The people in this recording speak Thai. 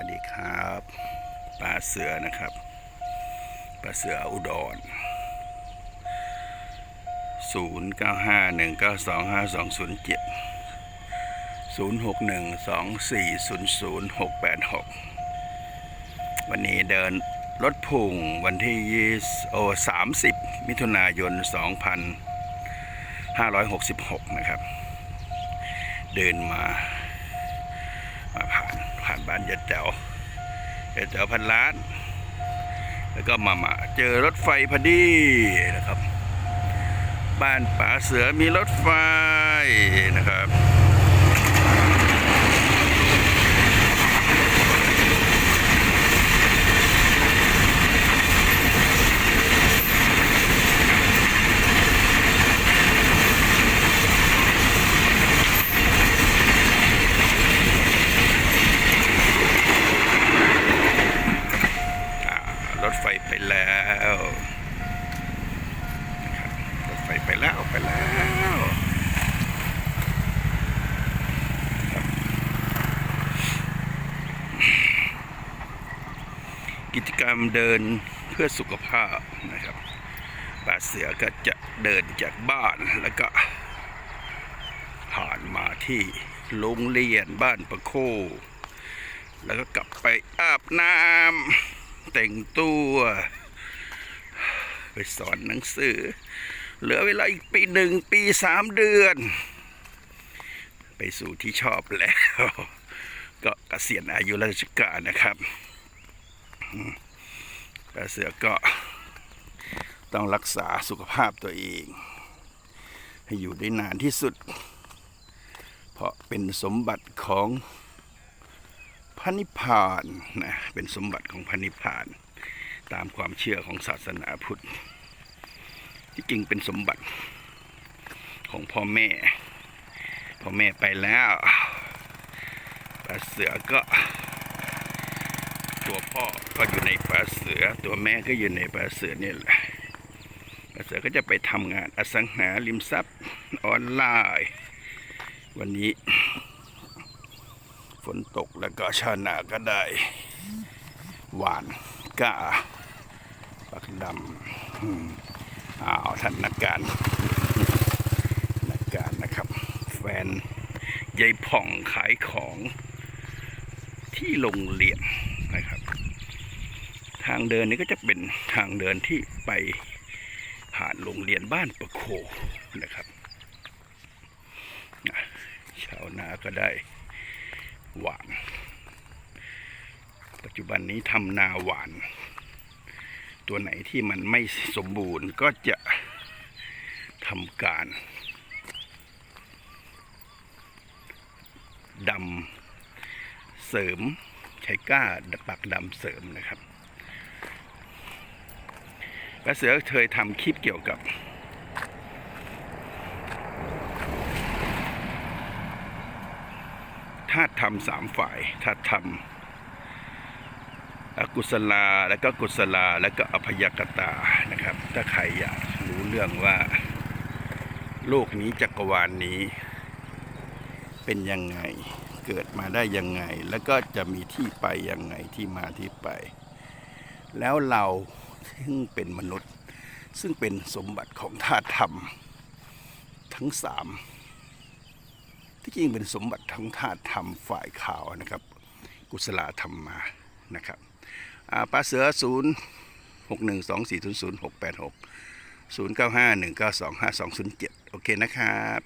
วัสดีครับป่าเสือนะครับป่าเสืออุดร 0 9 5 1 9 2 5 2 0 7 0 6 1 2 4 0 0 6 8 6 วันนี้เดินรถพุ่งวันที่20โอ้30 มิถุนายน 2566 นะครับ เดินมา มาผ่านผ่านบ้านยายแจ๋วยายแจ๋วพันล้าน แล้วก็มามาเจอรถไฟพอดีนะครับ บ้านป่าเสือมีรถไฟนะครับ ถไฟไปแล้วรถไฟไปแล้วไปแล้วกิจกรรมเดินเพื่อสุขภาพนะครับป่าเสือก็จะเดินจากบ้านแล้วก็ ผ่านมาที่โรงเรียนบ้านประโคแล้วก็กลับไปอาบน้ำ แต่งตัว ไปสอนหนังสือ เหลือเวลาอีกปีหนึ่งปีสามเดือน ไปสู่ที่ชอบแล้ว ก็เกษียณอายุราชการนะครับอืมแต่เสือก็ต้องรักษาสุขภาพตัวเอง ให้อยู่ได้นานที่สุด เพราะเป็นสมบัติของ พระนิพพานนะเป็นสมบัติของพระนิพพาน ตามความเชื่อของศาสนาพุทธ ที่จริงเป็นสมบัติของพ่อแม่ พ่อแม่ไปแล้วปลาเสือก็ ตัวพ่อก็อยู่ในปลาเสือ ตัวแม่ก็อยู่ในปลาเสือนี่แหละปลาเสือก็จะไปทำงานอสังหาริมทรัพย์ออนไลน์ วันนี้ นตกแล้วก็ชาวนาก็ได้ หวานก้าปักดำอ้าวท่านนักการนักการนะครับ แฟนยายผ่องขายของที่โรงเรียนนะครับ ทางเดินนี้ก็จะเป็นทางเดินที่ไปผ่านโรงเรียนบ้านประโคนะครับชาวนาก็ได้ หวาน ปัจจุบันนี้ทำนาหวาน ตัวไหนที่มันไม่สมบูรณ์ก็จะทำการดำเสริมใช้ก้าปักดำเสริมนะครับกระเสือเคยทำคลิปเกี่ยวกับ ธาตุธรรมสามฝ่ายธาตุธรรมอกุศลาแล้วก็กุศลาแล้วก็อภยกตานะครับ ถ้าใครอยากรู้เรื่องว่า โลกนี้จักรวาลนนี้เป็นยังไงเกิดมาได้ยังไง แล้วก็จะมีที่ไปยังไงที่มาที่ไป แล้วเราซึ่งเป็นมนุษย์ ซึ่งเป็นสมบัติของธาตุธรรม ทั้งสาม ที่จริงเป็นสมบัติของธาตุธรรมฝ่ายขาวนะครับ กุศลธรรมมานะครับปลาเสือ 0 6 1 2 4 0 0 6 8 6 0 9 5 1 9 2 5 2 0 7 โอเคนะครับ